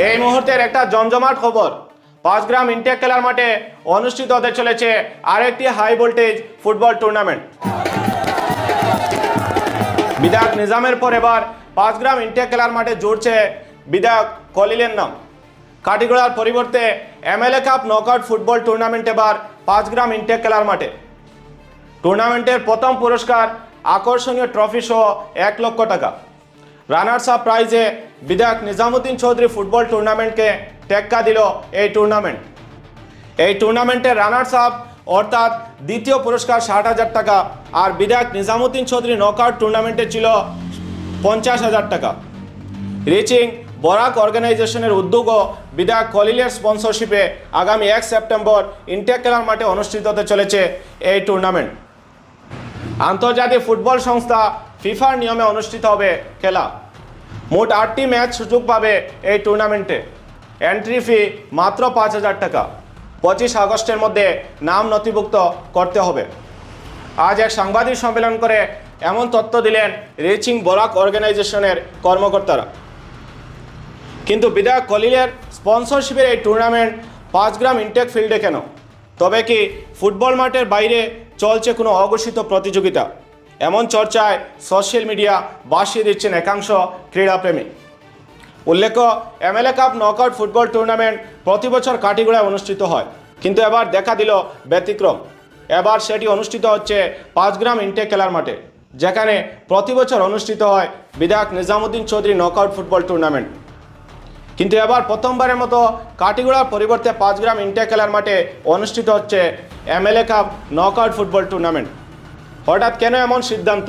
এই মুহূর্তের একটা জমজমাট খবর। পাঁচ গ্রাম ইনটেক খেলার মাঠে অনুষ্ঠিত হতে চলেছে আরেকটি হাই ভোল্টেজ ফুটবল টুর্নামেন্ট বিধায়ক নিজামের পর এবার পাঁচ গ্রাম ইনটেক খেলার মাঠে জুড়ছে বিধায়ক কলিলের নাম। কাটিগড়ার পরিবর্তে MLA cup knockout football tournament এবার পাঁচ গ্রাম ইনটেক খেলার মাঠে। টুর্নামেন্টের প্রথম পুরস্কার আকর্ষণীয় ট্রফি সহ এক লক্ষ টাকা। রানার্স আপ প্রাইজে বিধায়ক নিজামুদ্দিন চৌধুরী ফুটবল টুর্নামেন্টকে টেক্কা দিল এই টুর্নামেন্ট এই টুর্নামেন্টের রানার্স আপ অর্থাৎ দ্বিতীয় পুরস্কার ষাট হাজার টাকা, আর বিধায়ক নিজামুদ্দিন চৌধুরী নকআউট টুর্নামেন্টে ছিল পঞ্চাশ হাজার টাকা। রিচিং বরাক অর্গানাইজেশনের উদ্যোগ ও বিধায়ক কলিলের স্পন্সরশিপে আগামী এক সেপ্টেম্বর ইন্টেক খেলার মাঠে অনুষ্ঠিত হতে চলেছে এই টুর্নামেন্ট আন্তর্জাতিক ফুটবল সংস্থা ফিফার নিয়মে অনুষ্ঠিত হবে খেলা। মোট আটটি ম্যাচ সুযোগ পাবে এই টুর্নামেন্টে এন্ট্রি ফি মাত্র পাঁচ হাজার টাকা। পঁচিশ আগস্টের মধ্যে নাম নথিভুক্ত করতে হবে। আজ এক সাংবাদিক সম্মেলন করে এমন তথ্য দিলেন রিচিং বরাক অর্গানাইজেশনের কর্মকর্তারা। কিন্তু বিধায়ক কলিলের স্পন্সরশিপের এই টুর্নামেন্ট পাঁচ গ্রাম ইনটেক ফিল্ডে কেন? তবে কি ফুটবল মাঠের বাইরে চলছে কোনো অঘোষিত প্রতিযোগিতা? এমন চর্চায় সোশ্যাল মিডিয়া বাসিয়ে দিচ্ছেন একাংশ ক্রীড়াপ্রেমী। উল্লেখ্য MLA cup knockout football tournament প্রতি বছর কাটিগড়ায় অনুষ্ঠিত হয়, কিন্তু এবার দেখা দিল ব্যতিক্রম। এবার সেটি অনুষ্ঠিত হচ্ছে পাঁচ গ্রাম ইনটেক খেলার মাঠে, যেখানে প্রতি বছর অনুষ্ঠিত হয় বিধায়ক Nizamuddin Chowdhury knockout football tournament. কিন্তু এবার প্রথমবারের মতো কাটিগড়ার পরিবর্তে পাঁচ গ্রাম ইন্ডিয়া খেলার মাঠে অনুষ্ঠিত হচ্ছে MLA cup knockout football tournament. হঠাৎ কেন এমন সিদ্ধান্ত?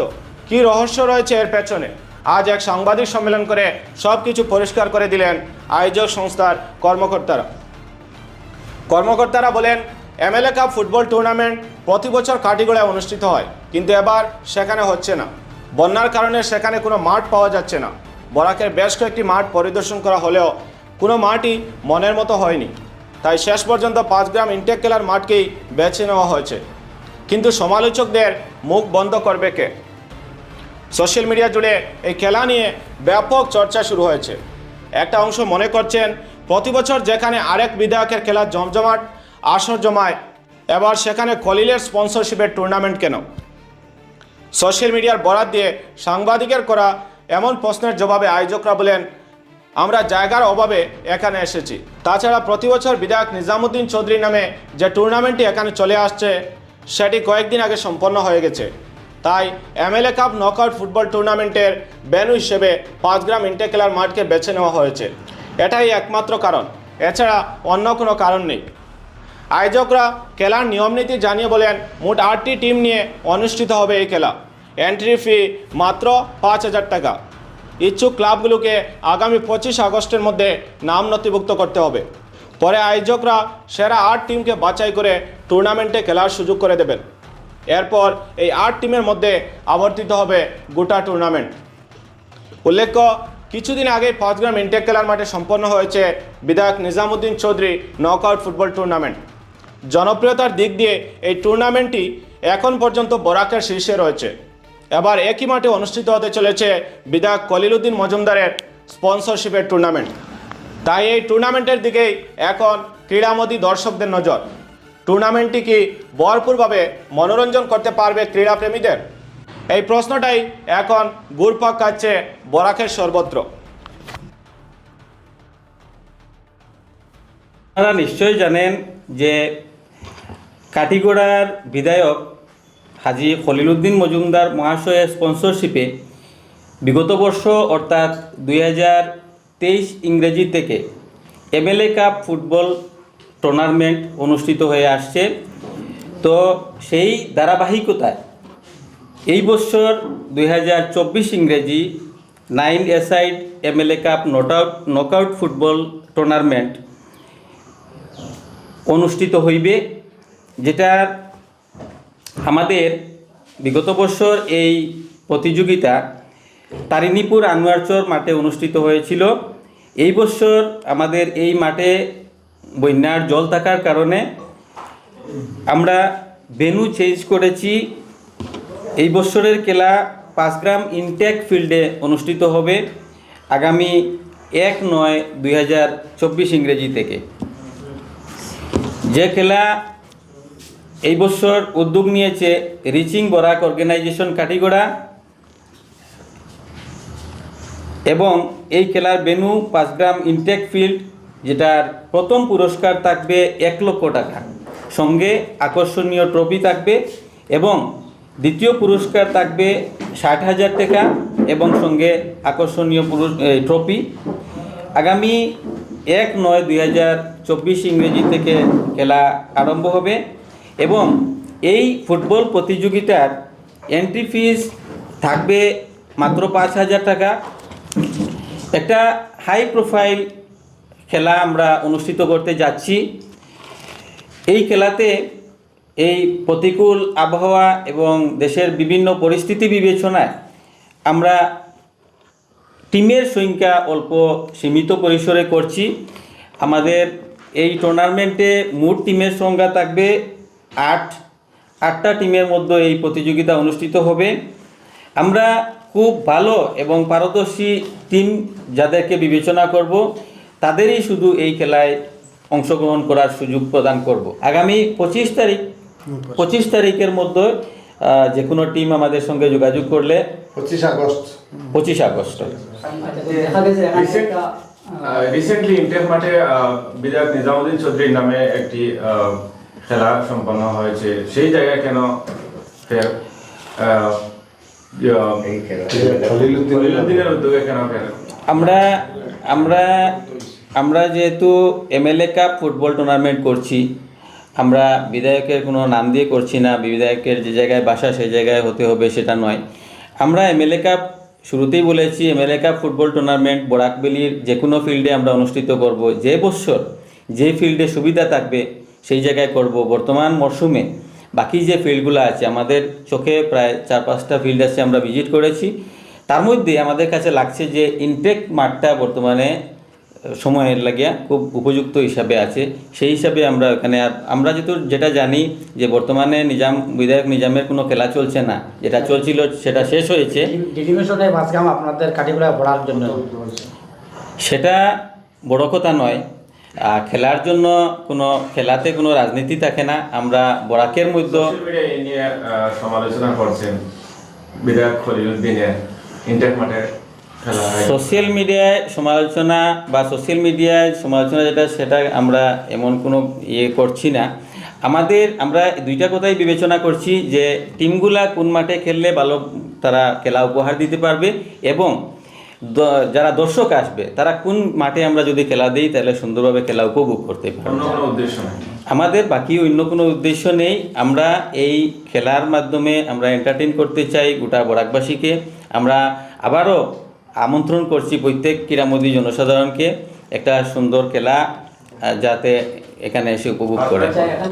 কি রহস্য রয়েছে এর পেছনে? আজ এক সাংবাদিক সম্মেলন করে সব কিছু পরিষ্কার করে দিলেন আয়োজক সংস্থার কর্মকর্তারা। কর্মকর্তারা বলেন এমএলএ কাপ ফুটবল টুর্নামেন্ট প্রতি বছর কাটিগড়ায় অনুষ্ঠিত হয়, কিন্তু এবার সেখানে হচ্ছে না। বন্যার কারণে সেখানে কোনো মাঠ পাওয়া যাচ্ছে না। বরাকের বেশ কয়েকটি মাঠ পরিদর্শন করা হলেও কোনো মাঠই মনের মতো হয়নি। তাই শেষ পর্যন্ত পাঁচ গ্রাম ইনটেক খেলার মাঠকেই বেছে নেওয়া হয়েছে। কিন্তু সমালোচকদের মুখ বন্ধ করবে কে? সোশ্যাল মিডিয়া জুড়ে এই খেলা নিয়ে ব্যাপক চর্চা শুরু হয়েছে। একটা অংশ মনে করছেন, প্রতি বছর যেখানে আরেক বিধায়কের খেলা জমজমাট, আসর জমায়, এবার সেখানে কলিলের স্পন্সরশিপের টুর্নামেন্ট কেন? সোশ্যাল মিডিয়ার বরাত দিয়ে সাংবাদিকের করা এমন প্রশ্নের জবাবে আয়োজকরা বলেন, আমরা জায়গার অভাবে এখানে এসেছি। তাছাড়া প্রতি বছর বিধায়ক নিজামুদ্দিন চৌধুরী নামে যে টুর্নামেন্টটি এখানে চলে আসছে সেটি কয়েকদিন আগে সম্পন্ন হয়ে গেছে। তাই এমএলএ কাপ নকআউট ফুটবল টুর্নামেন্টের ভেন্যু হিসেবে পাঁচ গ্রাম ইন্টে মাঠকে বেছে নেওয়া হয়েছে। এটাই একমাত্র কারণ। এছাড়া অন্য কোনো কারণ নেই। আয়োজকরা খেলার নিয়মনীতি জানিয়ে বলেন, মোট আটটি টিম নিয়ে অনুষ্ঠিত হবে এই খেলা। এন্ট্রি ফি মাত্র পাঁচ হাজার টাকা। ইচ্ছুক ক্লাবগুলোকে আগামী পঁচিশ আগস্টের মধ্যে নাম নথিভুক্ত করতে হবে। পরে আয়োজকরা সেরা আট টিমকে বাছাই করে টুর্নামেন্টে খেলার সুযোগ করে দেবেন। এরপর এই আট টিমের মধ্যে আবর্তিত হবে গোটা টুর্নামেন্ট উল্লেখ্য, কিছুদিন আগে পাঁচগ্রাম ইনটেক খেলার মাঠে সম্পন্ন হয়েছে বিধায়ক Nizamuddin Chowdhury knockout football tournament জনপ্রিয়তার দিক দিয়ে এই টুর্নামেন্টটি এখন পর্যন্ত বরাকের শীর্ষে রয়েছে। এবার একই মাঠে অনুষ্ঠিত হতে চলেছে বিধায়ক কলিলুদ্দিন মজুমদারের স্পন্সরশিপের টুর্নামেন্ট তাই এই টুর্নামেন্টের দিকেই এখন ক্রীড়ামোদী দর্শকদের নজর। টুর্নামেন্টটি কি ভরপুরভাবে মনোরঞ্জন করতে পারবে ক্রীড়াপ্রেমীদের। এই প্রশ্নটাই এখন ঘুরপাক কাচ্ছে বরাকের সর্বত্র। আপনারা নিশ্চয়ই জানেন যে কাটিগড়ার বিধায়ক হাজি খলিলুদ্দিন মজুমদার মহাশয়ের স্পন্সরশিপে বিগত বর্ষ অর্থাৎ দুই হাজার তেইশ ইংরেজি থেকে এমএলএ কাপ ফুটবল টুর্নামেন্ট অনুষ্ঠিত হয়ে আসছে। তো সেই ধারাবাহিকতায় এই বছর দুই হাজার চব্বিশ ইংরেজি nine aside MLA cup not out knockout football tournament অনুষ্ঠিত হইবে, যেটা আমাদের বিগত বছর এই প্রতিযোগিতা তারিণীপুর আনোয়ারচর মাঠে অনুষ্ঠিত হয়েছিল। এই বছর আমাদের এই মাঠে বন্যার জল থাকার কারণে আমরা ভেনু চেঞ্জ করেছি। এই বছরের খেলা পাঁচগ্রাম ইনটেক ফিল্ডে অনুষ্ঠিত হবে আগামী এক নয় দুই হাজার চব্বিশ ইংরেজি থেকে। যে খেলা এই বছর উদ্যোগ নিয়েছে রিচিং বরাক অর্গানাইজেশন কাটিগড়া এবং এই খেলার বেনু পাঁচগ্রাম ইনটেক ফিল্ড যেটার প্রথম পুরস্কার থাকবে এক লক্ষ টাকা। সঙ্গে আকর্ষণীয় ট্রফি থাকবে এবং দ্বিতীয় পুরস্কার থাকবে ষাট হাজার টাকা এবং সঙ্গে আকর্ষণীয় ট্রফি আগামী এক নয় দুই হাজার চব্বিশ ইংরেজি থেকে খেলা আরম্ভ হবে এবং এই ফুটবল প্রতিযোগিতার এন্ট্রি ফিস থাকবে মাত্র পাঁচ হাজার টাকা। একটা হাই প্রোফাইল খেলা আমরা অনুষ্ঠিত করতে যাচ্ছি। এই খেলাতে এই প্রতিকূল আবহাওয়া এবং দেশের বিভিন্ন পরিস্থিতি বিবেচনায় আমরা টিমের সংখ্যা অল্প সীমিত পরিসরে করছি। আমাদের এই টুর্নামেন্টে মোট টিমের সংখ্যা থাকবে আট। আটটা টিমের মধ্যে এই প্রতিযোগিতা অনুষ্ঠিত হবে। আমরা খুব ভালো এবং পারদর্শী টিম যাদেরকে বিবেচনা করব। তাদেরই শুধু এই খেলায় অংশগ্রহণ করার সুযোগ প্রদান করব। আগামী পঁচিশ তারিখ পঁচিশ। তারিখের মধ্যে যে কোনো টিম আমাদের সঙ্গে যোগাযোগ করলে পঁচিশ আগস্ট। পঁচিশ আগস্ট। আচ্ছা, রিসেন্টলি ইন্টেক মাঠে বিধায়ক নিজামুদ্দিন চৌধুরীর নামে একটি খেলা সম্পন্ন হয়েছে। সেই জায়গায় কেন আমরা আমরা আমরা যেহেতু এমএলএ কাপ ফুটবল টুর্নামেন্ট করছি, আমরা বিধায়কের কোনো নাম দিয়ে করছি না, বিধায়কের যে জায়গায় বাসা সেই জায়গায় হতে হবে সেটা নয়। আমরা এমএলএ কাপ শুরুতেই বলেছি এমএলএ কাপ ফুটবল টুর্নামেন্ট বরাকবেলির যে কোনো ফিল্ডে আমরা অনুষ্ঠিত করব। যে বছর যে ফিল্ডে সুবিধা থাকবে, সেই জায়গায় করব। বর্তমান মরশুমে বাকি যে ফিল্ডগুলো আছে, আমাদের চোখে প্রায় চার পাঁচটা ফিল্ড আছে আমরা ভিজিট করেছি। তার মধ্যে আমাদের কাছে লাগছে যে ইনটেক মাঠটা বর্তমানে সময়ের লাগিয়া খুব উপযুক্ত হিসাবে আছে। সেই হিসাবে আমরা এখানে আর আমরা যেহেতু যেটা জানি যে বর্তমানে নিজাম বিধায়ক নিজামের কোনো খেলা চলছে না। যেটা চলছিল সেটা শেষ হয়েছে। আপনাদের কাটিগুলা পড়ার জন্য। সেটা বড় কথা নয়। খেলার জন্য কোনো খেলাতে কোনো রাজনীতি থাকে না। আমরা বরাকের মধ্যে সমালোচনা করছেন বিধায়ক খলিলুদ্দিনের হয় সোশ্যাল মিডিয়ায় সমালোচনা বা সোশ্যাল মিডিয়ায় সমালোচনা যেটা সেটা আমরা এমন কোনো ইয়ে করছি না। আমাদের আমরা দুইটা কথাই বিবেচনা করছি যে টিমগুলা কোন মাঠে খেললে ভালো তারা খেলা উপহার দিতে পারবে এবং যারা দর্শক আসবে তারা কোন মাঠে আমরা যদি খেলা দিই তাহলে সুন্দরভাবে খেলা উপভোগ করতে পারবে। অন্য কোনো উদ্দেশ্য নেই। আমাদের বাকি অন্য কোনো উদ্দেশ্য নেই। আমরা এই খেলার মাধ্যমে আমরা এন্টারটেইন করতে চাই গোটা বরাকবাসীকে। আমরা আবারও আমন্ত্রণ করছি প্রত্যেক ক্রীড়ামোদী জনসাধারণকে একটা সুন্দর খেলা যাতে এখানে এসে উপভোগ করে।